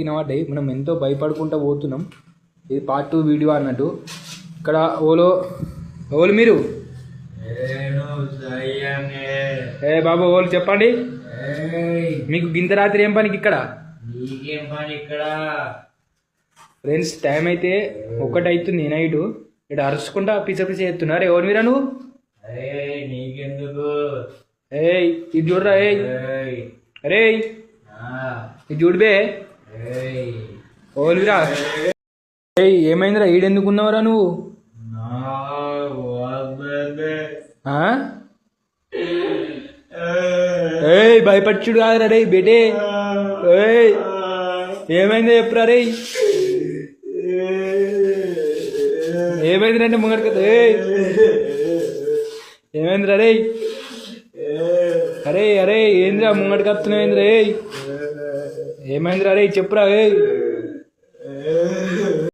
వినబడ్డాయి మనం ఎంతో భయపడుకుంటూ పోతున్నాం. ఇది పార్ట్ టూ వీడియో అన్నట్టు. ఇక్కడ ఓలో ఓలు మీరు. ఏ బాబు ఓలు చెప్పండి. మీకు గింత రాత్రి ఏం పనికి ఇక్కడ? నీకేం పని ఇక్కడ? ఫ్రెండ్స్ టైం అయితే ఒకటి అవుతుంది నైట్. ఇక్కడ అరుచుకుంటా పిచ్చ పిచ్చ చేస్తున్నారు. ఎవరు మీరా నువ్వు? ఏయ్ ఇది చూడరా ఏయ్. అరే ఇది చూడబే ఓలురా ఏయ్ ఏమైందిరా? ఈడెందుకు ఉన్నావురా నువ్వు? ఏయ్, భయపడుచుడు కాదురా రే బేటే. ఏయ్ ఏమైందో చెప్పురా రే ఏమైందిరంటే ముంగడికి. ఏయ్. ఏమైందిరా రే అరే అరే ఏంద్రా ముంగడి కత్తున ఏంద్రా ఏమైంద్రా అరే చెప్పురా